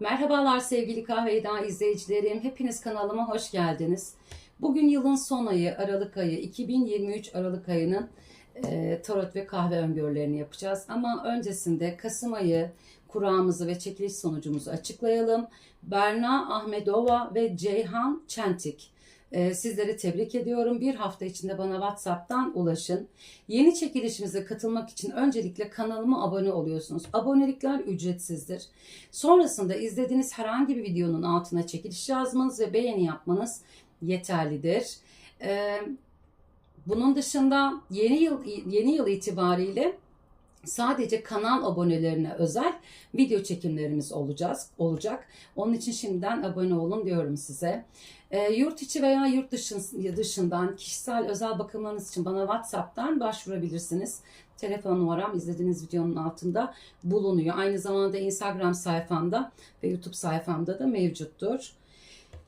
Merhabalar sevgili Kahveyda izleyicilerim. Hepiniz kanalıma hoş geldiniz. Bugün yılın son ayı Aralık ayı 2023 Aralık ayının e, tarot ve kahve öngörülerini yapacağız. Ama öncesinde Kasım ayı kurağımızı ve çekiliş sonucumuzu açıklayalım. Berna Ahmedova ve Ceyhan Çentik. E, sizleri tebrik ediyorum. Bir hafta içinde bana WhatsApp'tan ulaşın. Yeni çekilişimize katılmak için öncelikle kanalıma abone oluyorsunuz. Abonelikler ücretsizdir. Sonrasında izlediğiniz herhangi bir videonun altına çekiliş yazmanız ve beğeni yapmanız yeterlidir. Ee, bunun dışında yeni yıl yeni yıl itibariyle sadece kanal abonelerine özel video çekimlerimiz olacağız olacak. Onun için şimdiden abone olun diyorum size. E, yurt içi veya yurt dışın, dışından kişisel özel bakımlarınız için bana WhatsApp'tan başvurabilirsiniz. Telefon numaram izlediğiniz videonun altında bulunuyor. Aynı zamanda Instagram sayfamda ve YouTube sayfamda da mevcuttur.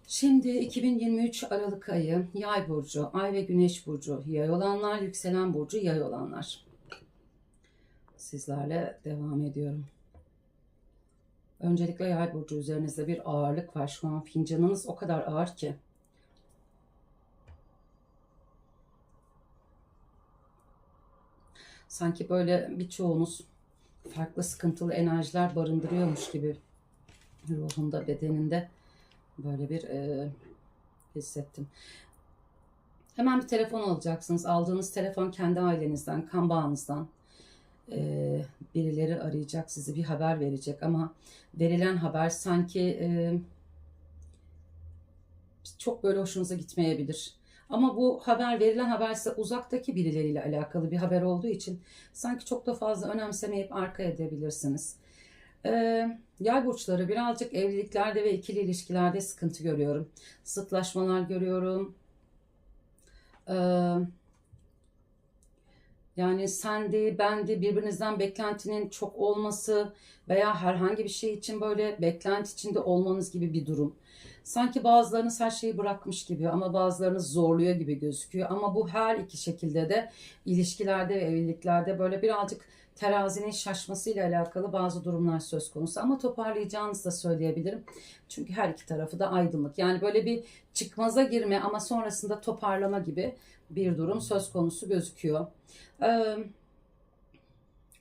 Şimdi 2023 Aralık ayı Yay burcu, Ay ve Güneş burcu Yay olanlar, yükselen burcu Yay olanlar. Sizlerle devam ediyorum. Öncelikle Yay burcu üzerinizde bir ağırlık var. Şu an fincanınız o kadar ağır ki. Sanki böyle birçoğunuz farklı sıkıntılı enerjiler barındırıyormuş gibi ruhunda, bedeninde böyle bir e, hissettim. Hemen bir telefon alacaksınız. Aldığınız telefon kendi ailenizden, kan bağınızdan e, birileri arayacak, sizi bir haber verecek ama verilen haber sanki e, çok böyle hoşunuza gitmeyebilir. Ama bu haber verilen haber ise uzaktaki birileriyle alakalı bir haber olduğu için sanki çok da fazla önemsemeyip arka edebilirsiniz. Ee, yay burçları birazcık evliliklerde ve ikili ilişkilerde sıkıntı görüyorum. Sıtlaşmalar görüyorum. Ee, yani sendi, bendi birbirinizden beklentinin çok olması veya herhangi bir şey için böyle beklenti içinde olmanız gibi bir durum. Sanki bazılarınız her şeyi bırakmış gibi ama bazılarınız zorluyor gibi gözüküyor. Ama bu her iki şekilde de ilişkilerde ve evliliklerde böyle birazcık terazinin şaşmasıyla alakalı bazı durumlar söz konusu. Ama toparlayacağınızı da söyleyebilirim. Çünkü her iki tarafı da aydınlık. Yani böyle bir çıkmaza girme ama sonrasında toparlama gibi bir durum söz konusu gözüküyor. Ee,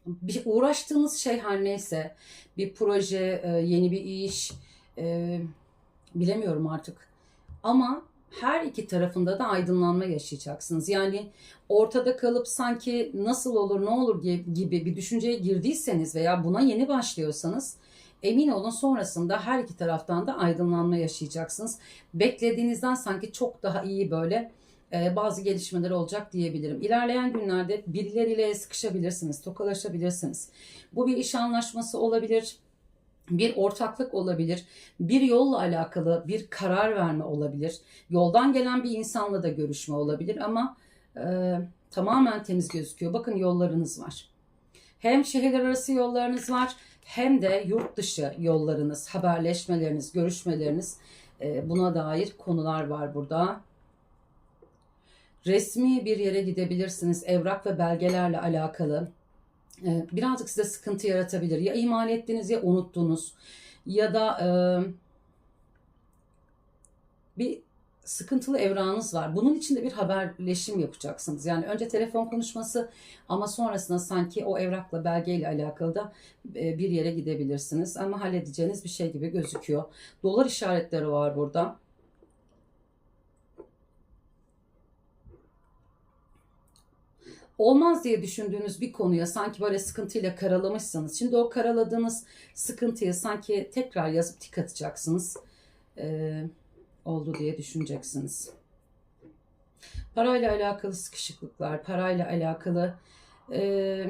bir uğraştığınız şey her neyse bir proje, yeni bir iş, e, bilemiyorum artık. Ama her iki tarafında da aydınlanma yaşayacaksınız. Yani ortada kalıp sanki nasıl olur ne olur gibi bir düşünceye girdiyseniz veya buna yeni başlıyorsanız emin olun sonrasında her iki taraftan da aydınlanma yaşayacaksınız. Beklediğinizden sanki çok daha iyi böyle bazı gelişmeler olacak diyebilirim. İlerleyen günlerde birileriyle sıkışabilirsiniz, tokalaşabilirsiniz. Bu bir iş anlaşması olabilir, bir ortaklık olabilir, bir yolla alakalı bir karar verme olabilir, yoldan gelen bir insanla da görüşme olabilir ama e, tamamen temiz gözüküyor. Bakın yollarınız var. Hem şehirler arası yollarınız var hem de yurt dışı yollarınız, haberleşmeleriniz, görüşmeleriniz e, buna dair konular var burada. Resmi bir yere gidebilirsiniz evrak ve belgelerle alakalı ee, birazcık size sıkıntı yaratabilir. Ya ihmal ettiniz ya unuttunuz ya da e, bir sıkıntılı evrağınız var. Bunun için de bir haberleşim yapacaksınız. Yani önce telefon konuşması ama sonrasında sanki o evrakla belgeyle alakalı da e, bir yere gidebilirsiniz. Ama halledeceğiniz bir şey gibi gözüküyor. Dolar işaretleri var burada. Olmaz diye düşündüğünüz bir konuya sanki böyle sıkıntıyla karalamışsanız şimdi o karaladığınız sıkıntıyı sanki tekrar yazıp tik atacaksınız ee, oldu diye düşüneceksiniz. Parayla alakalı sıkışıklıklar, parayla alakalı e,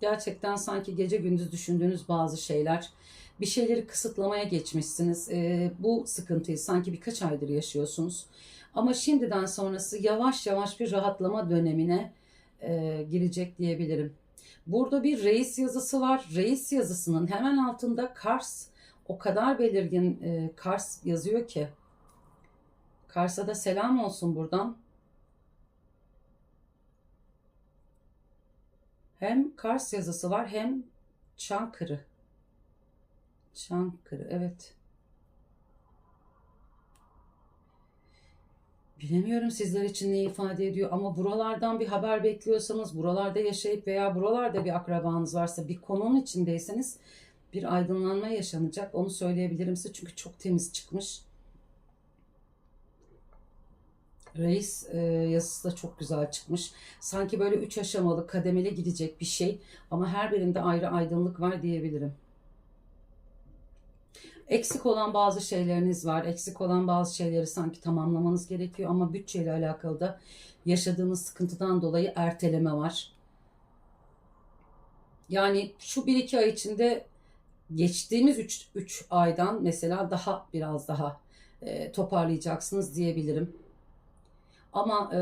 gerçekten sanki gece gündüz düşündüğünüz bazı şeyler, bir şeyleri kısıtlamaya geçmişsiniz. E, bu sıkıntıyı sanki birkaç aydır yaşıyorsunuz. Ama şimdiden sonrası yavaş yavaş bir rahatlama dönemine e, girecek diyebilirim. Burada bir reis yazısı var. Reis yazısının hemen altında Kars o kadar belirgin e, Kars yazıyor ki. Kars'a da selam olsun buradan. Hem Kars yazısı var hem Çankırı. Çankırı evet. Bilemiyorum sizler için ne ifade ediyor ama buralardan bir haber bekliyorsanız, buralarda yaşayıp veya buralarda bir akrabanız varsa, bir konunun içindeyseniz bir aydınlanma yaşanacak. Onu söyleyebilirim size çünkü çok temiz çıkmış. Reis e, yazısı da çok güzel çıkmış. Sanki böyle üç aşamalı, kademeli gidecek bir şey ama her birinde ayrı aydınlık var diyebilirim. Eksik olan bazı şeyleriniz var. Eksik olan bazı şeyleri sanki tamamlamanız gerekiyor ama bütçeyle alakalı da yaşadığınız sıkıntıdan dolayı erteleme var. Yani şu bir iki ay içinde geçtiğimiz 3 3 aydan mesela daha biraz daha e, toparlayacaksınız diyebilirim. Ama e,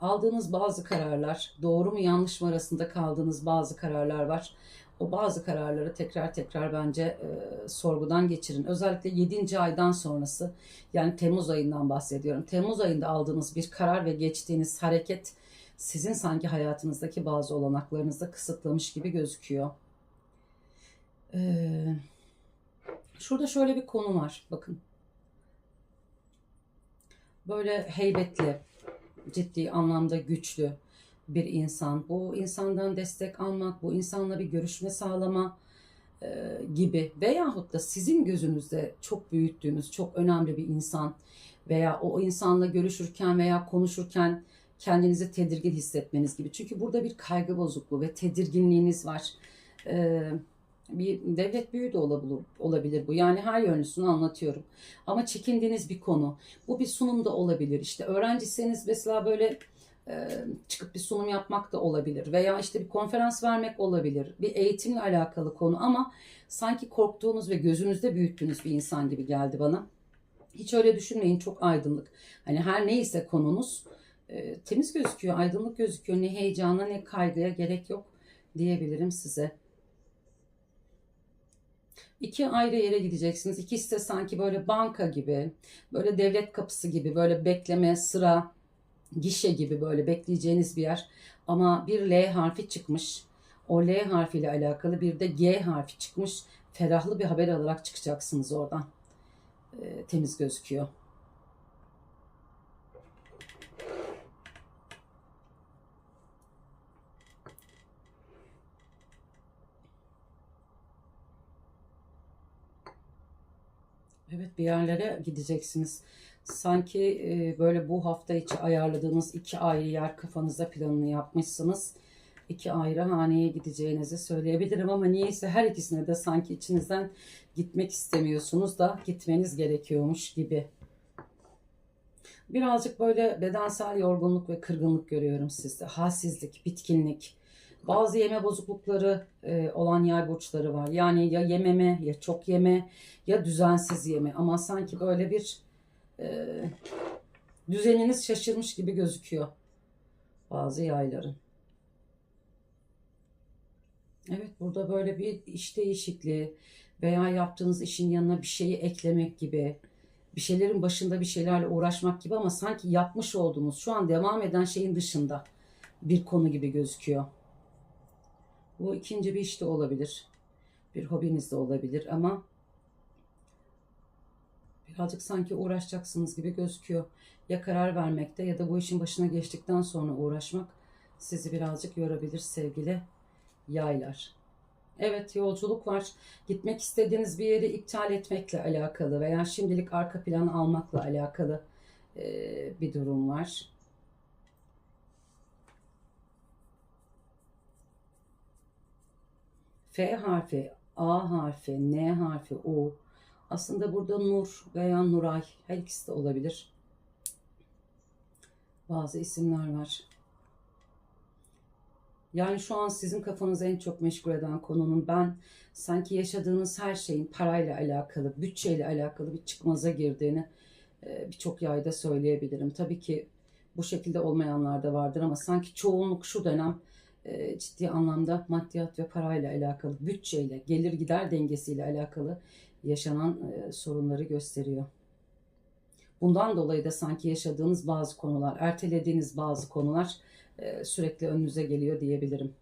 aldığınız bazı kararlar, doğru mu yanlış mı arasında kaldığınız bazı kararlar var. O bazı kararları tekrar tekrar bence e, sorgudan geçirin. Özellikle 7. aydan sonrası yani Temmuz ayından bahsediyorum. Temmuz ayında aldığınız bir karar ve geçtiğiniz hareket sizin sanki hayatınızdaki bazı olanaklarınızı kısıtlamış gibi gözüküyor. Ee, şurada şöyle bir konu var. Bakın. Böyle heybetli, ciddi anlamda güçlü bir insan. Bu insandan destek almak, bu insanla bir görüşme sağlama e, gibi veyahut da sizin gözünüzde çok büyüttüğünüz çok önemli bir insan veya o insanla görüşürken veya konuşurken kendinizi tedirgin hissetmeniz gibi. Çünkü burada bir kaygı bozukluğu ve tedirginliğiniz var. Ee, bir devlet büyüğü de olabilir, olabilir bu. Yani her yönlüsünü anlatıyorum. Ama çekindiğiniz bir konu. Bu bir sunum da olabilir. İşte öğrenciseniz mesela böyle çıkıp bir sunum yapmak da olabilir. Veya işte bir konferans vermek olabilir. Bir eğitimle alakalı konu ama sanki korktuğunuz ve gözünüzde büyüttüğünüz bir insan gibi geldi bana. Hiç öyle düşünmeyin çok aydınlık. Hani her neyse konunuz e, temiz gözüküyor, aydınlık gözüküyor. Ne heyecana ne kaygıya gerek yok diyebilirim size. İki ayrı yere gideceksiniz. İkisi de sanki böyle banka gibi, böyle devlet kapısı gibi, böyle bekleme, sıra, gişe gibi böyle bekleyeceğiniz bir yer. Ama bir L harfi çıkmış. O L harfiyle alakalı bir de G harfi çıkmış. Ferahlı bir haber alarak çıkacaksınız oradan. E, temiz gözüküyor. Evet bir yerlere gideceksiniz. Sanki e, böyle bu hafta içi ayarladığınız iki ayrı yer kafanızda planını yapmışsınız. İki ayrı haneye gideceğinizi söyleyebilirim ama niyeyse her ikisine de sanki içinizden gitmek istemiyorsunuz da gitmeniz gerekiyormuş gibi. Birazcık böyle bedensel yorgunluk ve kırgınlık görüyorum sizde. Halsizlik, bitkinlik, bazı yeme bozuklukları e, olan yay burçları var. Yani ya yememe ya çok yeme ya düzensiz yeme ama sanki böyle bir e, düzeniniz şaşırmış gibi gözüküyor bazı yayların. Evet burada böyle bir iş değişikliği veya yaptığınız işin yanına bir şeyi eklemek gibi bir şeylerin başında bir şeylerle uğraşmak gibi ama sanki yapmış olduğumuz şu an devam eden şeyin dışında bir konu gibi gözüküyor. Bu ikinci bir iş de olabilir. Bir hobiniz de olabilir ama birazcık sanki uğraşacaksınız gibi gözüküyor. Ya karar vermekte ya da bu işin başına geçtikten sonra uğraşmak sizi birazcık yorabilir sevgili yaylar. Evet yolculuk var. Gitmek istediğiniz bir yeri iptal etmekle alakalı veya şimdilik arka planı almakla alakalı bir durum var. F harfi, A harfi, N harfi, U. Aslında burada Nur veya Nuray her ikisi de olabilir. Bazı isimler var. Yani şu an sizin kafanızı en çok meşgul eden konunun ben sanki yaşadığınız her şeyin parayla alakalı, bütçeyle alakalı bir çıkmaza girdiğini e, birçok yayda söyleyebilirim. Tabii ki bu şekilde olmayanlar da vardır ama sanki çoğunluk şu dönem e, ciddi anlamda maddiyat ve parayla alakalı, bütçeyle, gelir gider dengesiyle alakalı yaşanan e, sorunları gösteriyor. Bundan dolayı da sanki yaşadığınız bazı konular, ertelediğiniz bazı konular e, sürekli önünüze geliyor diyebilirim.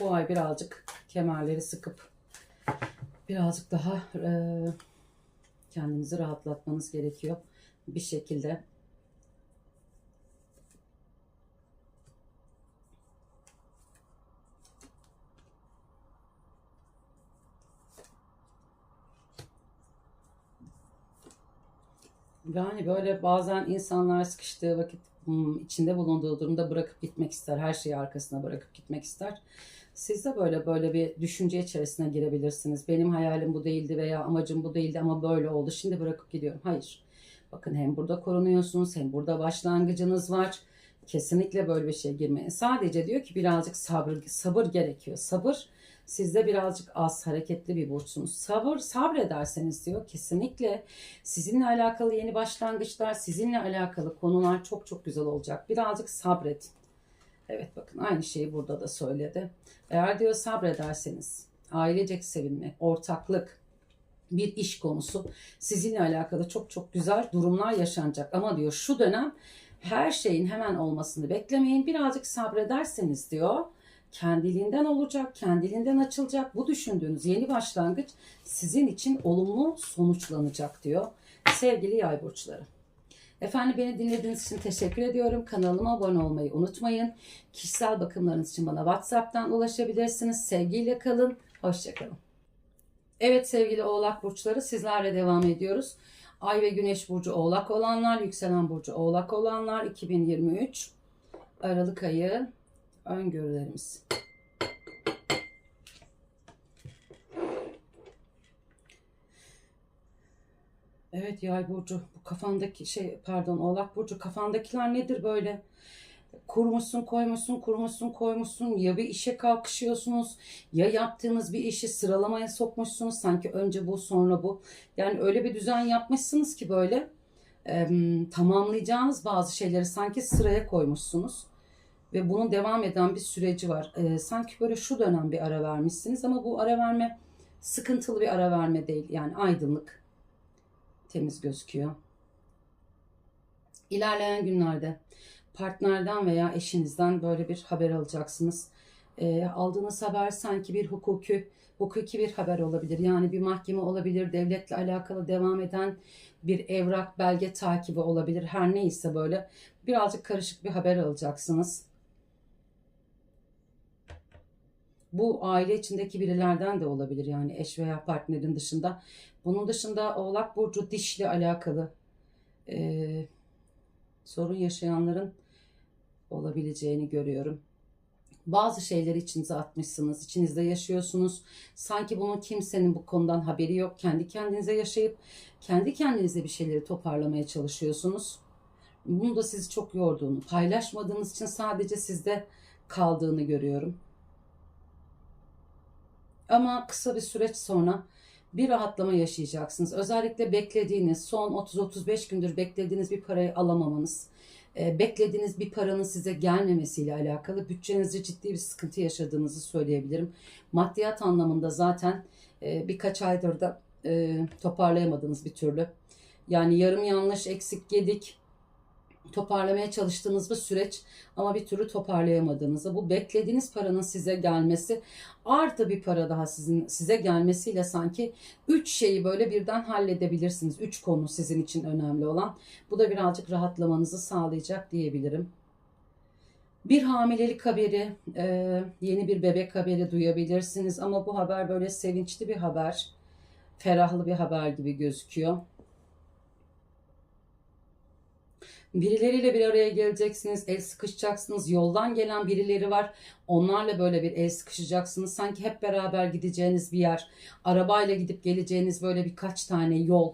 bu ay birazcık kemerleri sıkıp birazcık daha e, kendinizi rahatlatmanız gerekiyor bir şekilde. Yani böyle bazen insanlar sıkıştığı vakit hmm, içinde bulunduğu durumda bırakıp gitmek ister. Her şeyi arkasına bırakıp gitmek ister. Siz de böyle böyle bir düşünce içerisine girebilirsiniz. Benim hayalim bu değildi veya amacım bu değildi ama böyle oldu. Şimdi bırakıp gidiyorum. Hayır. Bakın hem burada korunuyorsunuz hem burada başlangıcınız var. Kesinlikle böyle bir şeye girmeyin. Sadece diyor ki birazcık sabır, sabır gerekiyor. Sabır sizde birazcık az hareketli bir burçsunuz. Sabır sabrederseniz diyor kesinlikle sizinle alakalı yeni başlangıçlar, sizinle alakalı konular çok çok güzel olacak. Birazcık sabret. Evet bakın aynı şeyi burada da söyledi. Eğer diyor sabrederseniz ailecek sevinme, ortaklık, bir iş konusu sizinle alakalı çok çok güzel durumlar yaşanacak. Ama diyor şu dönem her şeyin hemen olmasını beklemeyin. Birazcık sabrederseniz diyor kendiliğinden olacak, kendiliğinden açılacak. Bu düşündüğünüz yeni başlangıç sizin için olumlu sonuçlanacak diyor. Sevgili yay burçları. Efendim beni dinlediğiniz için teşekkür ediyorum. Kanalıma abone olmayı unutmayın. Kişisel bakımlarınız için bana WhatsApp'tan ulaşabilirsiniz. Sevgiyle kalın. Hoşçakalın. Evet sevgili oğlak burçları sizlerle devam ediyoruz. Ay ve güneş burcu oğlak olanlar, yükselen burcu oğlak olanlar 2023 Aralık ayı öngörülerimiz. Evet yay burcu bu kafandaki şey pardon oğlak burcu kafandakiler nedir böyle? Kurmuşsun koymuşsun kurmuşsun koymuşsun ya bir işe kalkışıyorsunuz ya yaptığınız bir işi sıralamaya sokmuşsunuz sanki önce bu sonra bu. Yani öyle bir düzen yapmışsınız ki böyle e, tamamlayacağınız bazı şeyleri sanki sıraya koymuşsunuz ve bunun devam eden bir süreci var. E, sanki böyle şu dönem bir ara vermişsiniz ama bu ara verme sıkıntılı bir ara verme değil. Yani aydınlık, temiz gözüküyor. İlerleyen günlerde partnerden veya eşinizden böyle bir haber alacaksınız. E, aldığınız haber sanki bir hukuki, hukuki bir haber olabilir. Yani bir mahkeme olabilir, devletle alakalı devam eden bir evrak, belge takibi olabilir. Her neyse böyle birazcık karışık bir haber alacaksınız. Bu aile içindeki birilerden de olabilir yani eş veya partnerin dışında. Bunun dışında Oğlak Burcu dişle alakalı e, sorun yaşayanların olabileceğini görüyorum. Bazı şeyleri içinize atmışsınız, içinizde yaşıyorsunuz. Sanki bunun kimsenin bu konudan haberi yok. Kendi kendinize yaşayıp kendi kendinize bir şeyleri toparlamaya çalışıyorsunuz. Bunu da sizi çok yorduğunu, paylaşmadığınız için sadece sizde kaldığını görüyorum. Ama kısa bir süreç sonra bir rahatlama yaşayacaksınız. Özellikle beklediğiniz, son 30-35 gündür beklediğiniz bir parayı alamamanız, e, beklediğiniz bir paranın size gelmemesiyle alakalı bütçenizde ciddi bir sıkıntı yaşadığınızı söyleyebilirim. Maddiyat anlamında zaten e, birkaç aydır da e, toparlayamadınız bir türlü. Yani yarım yanlış, eksik, gedik, toparlamaya çalıştığınız bir süreç ama bir türlü toparlayamadığınızda bu beklediğiniz paranın size gelmesi artı bir para daha sizin size gelmesiyle sanki üç şeyi böyle birden halledebilirsiniz. Üç konu sizin için önemli olan. Bu da birazcık rahatlamanızı sağlayacak diyebilirim. Bir hamilelik haberi, e, yeni bir bebek haberi duyabilirsiniz ama bu haber böyle sevinçli bir haber, ferahlı bir haber gibi gözüküyor. Birileriyle bir araya geleceksiniz, el sıkışacaksınız. Yoldan gelen birileri var. Onlarla böyle bir el sıkışacaksınız. Sanki hep beraber gideceğiniz bir yer. Arabayla gidip geleceğiniz böyle birkaç tane yol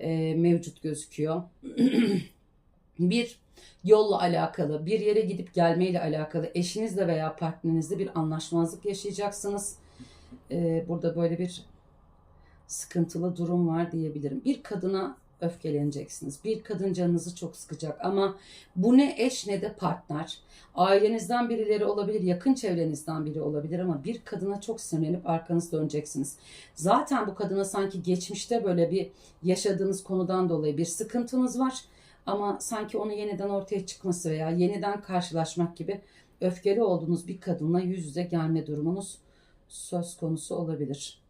e, mevcut gözüküyor. bir yolla alakalı, bir yere gidip gelmeyle alakalı eşinizle veya partnerinizle bir anlaşmazlık yaşayacaksınız. E, burada böyle bir sıkıntılı durum var diyebilirim. Bir kadına öfkeleneceksiniz. Bir kadın canınızı çok sıkacak ama bu ne eş ne de partner. Ailenizden birileri olabilir, yakın çevrenizden biri olabilir ama bir kadına çok sinirlenip arkanız döneceksiniz. Zaten bu kadına sanki geçmişte böyle bir yaşadığınız konudan dolayı bir sıkıntınız var ama sanki onu yeniden ortaya çıkması veya yeniden karşılaşmak gibi öfkeli olduğunuz bir kadınla yüz yüze gelme durumunuz söz konusu olabilir.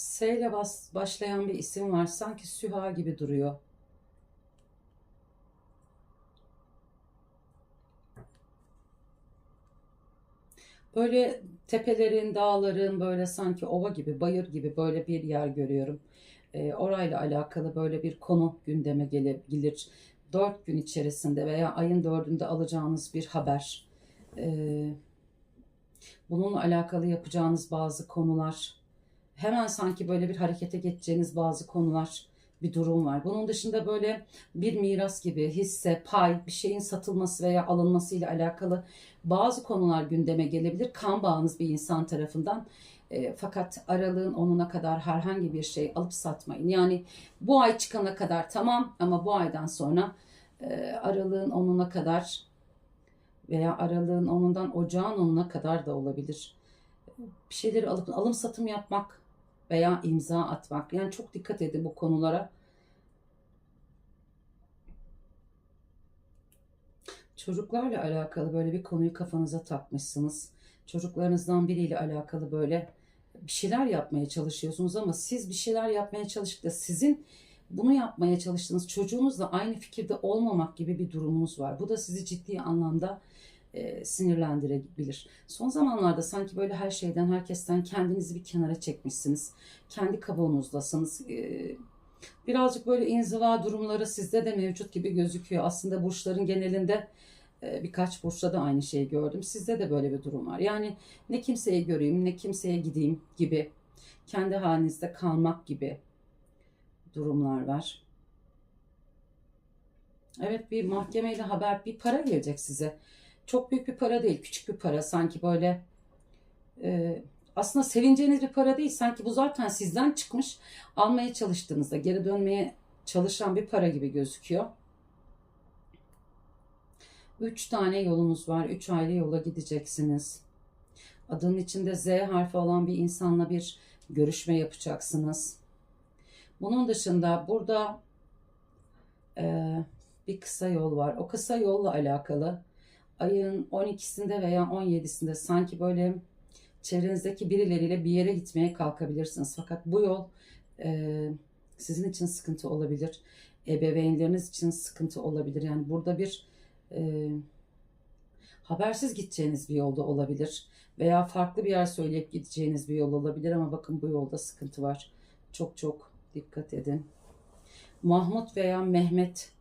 S ile bas, başlayan bir isim var. Sanki Süha gibi duruyor. Böyle tepelerin, dağların böyle sanki ova gibi, bayır gibi böyle bir yer görüyorum. E, orayla alakalı böyle bir konu gündeme gelebilir. Dört gün içerisinde veya ayın dördünde alacağınız bir haber. E, bununla alakalı yapacağınız bazı konular. Hemen sanki böyle bir harekete geçeceğiniz bazı konular bir durum var. Bunun dışında böyle bir miras gibi hisse, pay, bir şeyin satılması veya alınması ile alakalı bazı konular gündeme gelebilir. Kan bağınız bir insan tarafından. E, fakat aralığın onuna kadar herhangi bir şey alıp satmayın. Yani bu ay çıkana kadar tamam ama bu aydan sonra e, aralığın onuna kadar veya aralığın onundan ocağın onuna kadar da olabilir. Bir şeyleri alıp alım satım yapmak veya imza atmak. Yani çok dikkat edin bu konulara. Çocuklarla alakalı böyle bir konuyu kafanıza takmışsınız. Çocuklarınızdan biriyle alakalı böyle bir şeyler yapmaya çalışıyorsunuz ama siz bir şeyler yapmaya çalışıp da sizin bunu yapmaya çalıştığınız çocuğunuzla aynı fikirde olmamak gibi bir durumunuz var. Bu da sizi ciddi anlamda e, sinirlendirebilir. Son zamanlarda sanki böyle her şeyden, herkesten kendinizi bir kenara çekmişsiniz. Kendi kabuğunuzdasınız. E, birazcık böyle inziva durumları sizde de mevcut gibi gözüküyor. Aslında burçların genelinde e, birkaç burçta da aynı şeyi gördüm. Sizde de böyle bir durum var. Yani ne kimseye göreyim, ne kimseye gideyim gibi. Kendi halinizde kalmak gibi durumlar var. Evet bir mahkemeyle haber, bir para gelecek size. Çok büyük bir para değil, küçük bir para. Sanki böyle e, aslında sevineceğiniz bir para değil. Sanki bu zaten sizden çıkmış. Almaya çalıştığınızda geri dönmeye çalışan bir para gibi gözüküyor. Üç tane yolunuz var. Üç ayrı yola gideceksiniz. Adının içinde Z harfi olan bir insanla bir görüşme yapacaksınız. Bunun dışında burada e, bir kısa yol var. O kısa yolla alakalı ayın 12'sinde veya 17'sinde sanki böyle çevrenizdeki birileriyle bir yere gitmeye kalkabilirsiniz. Fakat bu yol e, sizin için sıkıntı olabilir. Ebeveynleriniz için sıkıntı olabilir. Yani burada bir e, habersiz gideceğiniz bir yolda olabilir. Veya farklı bir yer söyleyip gideceğiniz bir yol olabilir ama bakın bu yolda sıkıntı var. Çok çok dikkat edin. Mahmut veya Mehmet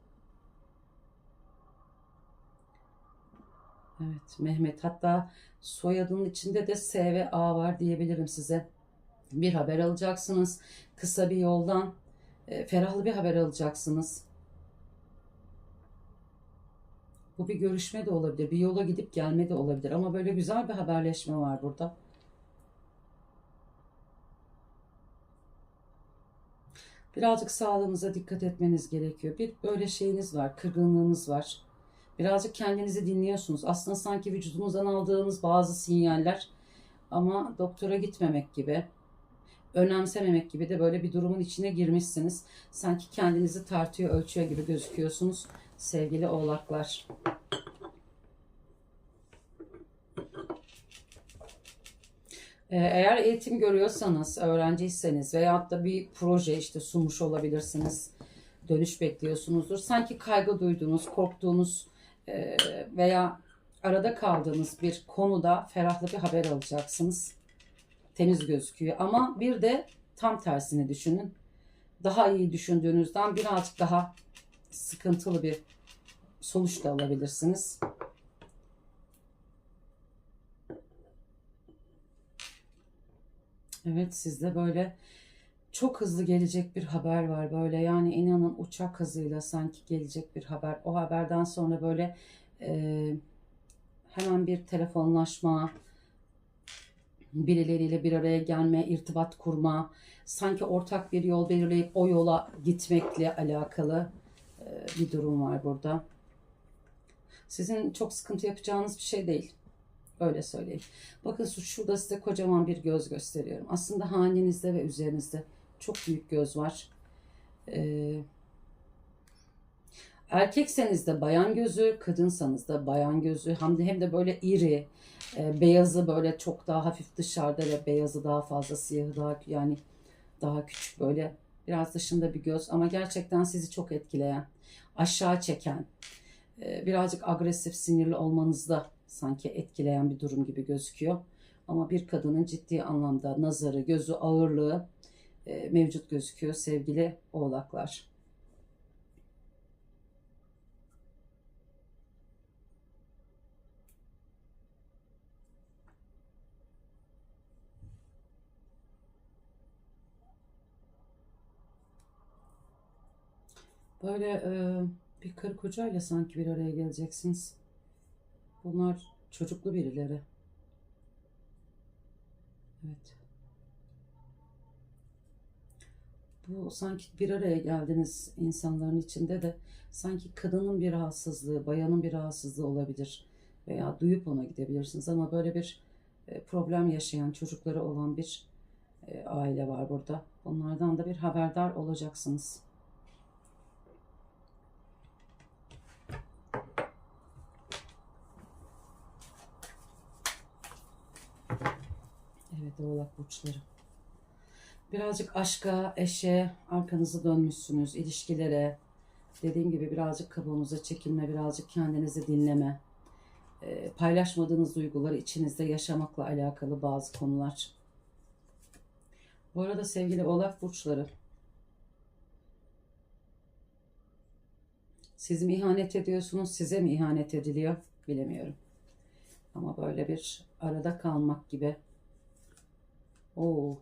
Evet Mehmet hatta soyadının içinde de S ve A var diyebilirim size. Bir haber alacaksınız. Kısa bir yoldan e, ferahlı bir haber alacaksınız. Bu bir görüşme de olabilir. Bir yola gidip gelme de olabilir. Ama böyle güzel bir haberleşme var burada. Birazcık sağlığınıza dikkat etmeniz gerekiyor. Bir böyle şeyiniz var, kırgınlığınız var. Birazcık kendinizi dinliyorsunuz. Aslında sanki vücudunuzdan aldığınız bazı sinyaller ama doktora gitmemek gibi, önemsememek gibi de böyle bir durumun içine girmişsiniz. Sanki kendinizi tartıyor, ölçüyor gibi gözüküyorsunuz sevgili oğlaklar. Ee, eğer eğitim görüyorsanız, öğrenciyseniz veyahut da bir proje işte sunmuş olabilirsiniz. Dönüş bekliyorsunuzdur. Sanki kaygı duyduğunuz, korktuğunuz veya arada kaldığınız bir konuda ferahlı bir haber alacaksınız. Temiz gözüküyor ama bir de tam tersini düşünün. Daha iyi düşündüğünüzden birazcık daha sıkıntılı bir sonuç da alabilirsiniz. Evet sizde böyle çok hızlı gelecek bir haber var böyle yani inanın uçak hızıyla sanki gelecek bir haber. O haberden sonra böyle e, hemen bir telefonlaşma, birileriyle bir araya gelme, irtibat kurma, sanki ortak bir yol belirleyip o yola gitmekle alakalı e, bir durum var burada. Sizin çok sıkıntı yapacağınız bir şey değil. Öyle söyleyeyim. Bakın şurada size kocaman bir göz gösteriyorum. Aslında hanenizde ve üzerinizde çok büyük göz var. Ee, Erkekseniz de bayan gözü, kadınsanız da bayan gözü. Hem de, hem de böyle iri, e, beyazı böyle çok daha hafif dışarıda ve beyazı daha fazla, siyahı daha yani daha küçük böyle biraz dışında bir göz ama gerçekten sizi çok etkileyen, aşağı çeken, e, birazcık agresif, sinirli olmanızda sanki etkileyen bir durum gibi gözüküyor. Ama bir kadının ciddi anlamda nazarı, gözü ağırlığı mevcut gözüküyor sevgili oğlaklar. Böyle e, bir karı kocayla sanki bir araya geleceksiniz. Bunlar çocuklu birileri. Evet. Bu sanki bir araya geldiniz insanların içinde de sanki kadının bir rahatsızlığı, bayanın bir rahatsızlığı olabilir veya duyup ona gidebilirsiniz ama böyle bir e, problem yaşayan çocukları olan bir e, aile var burada. Onlardan da bir haberdar olacaksınız. Evet oğlak burçları. Birazcık aşka, eşe, arkanızı dönmüşsünüz, ilişkilere. Dediğim gibi birazcık kabuğunuza çekilme, birazcık kendinizi dinleme. Ee, paylaşmadığınız duyguları içinizde yaşamakla alakalı bazı konular. Bu arada sevgili oğlak burçları. Siz mi ihanet ediyorsunuz, size mi ihanet ediliyor bilemiyorum. Ama böyle bir arada kalmak gibi. Oo.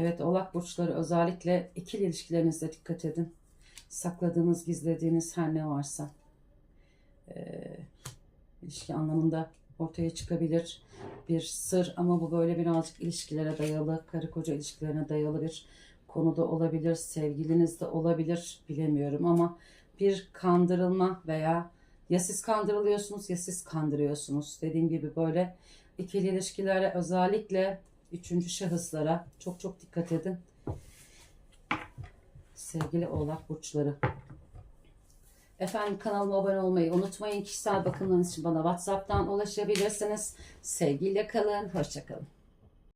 Evet, oğlak burçları özellikle ikili ilişkilerinizde dikkat edin. Sakladığınız, gizlediğiniz her ne varsa e, ilişki anlamında ortaya çıkabilir bir sır ama bu böyle birazcık ilişkilere dayalı, karı koca ilişkilerine dayalı bir konuda olabilir, sevgiliniz de olabilir bilemiyorum ama bir kandırılma veya ya siz kandırılıyorsunuz ya siz kandırıyorsunuz. Dediğim gibi böyle ikili ilişkilere özellikle üçüncü şahıslara çok çok dikkat edin. Sevgili oğlak burçları. Efendim kanalıma abone olmayı unutmayın. Kişisel bakımlarınız için bana WhatsApp'tan ulaşabilirsiniz. Sevgiyle kalın. Hoşçakalın.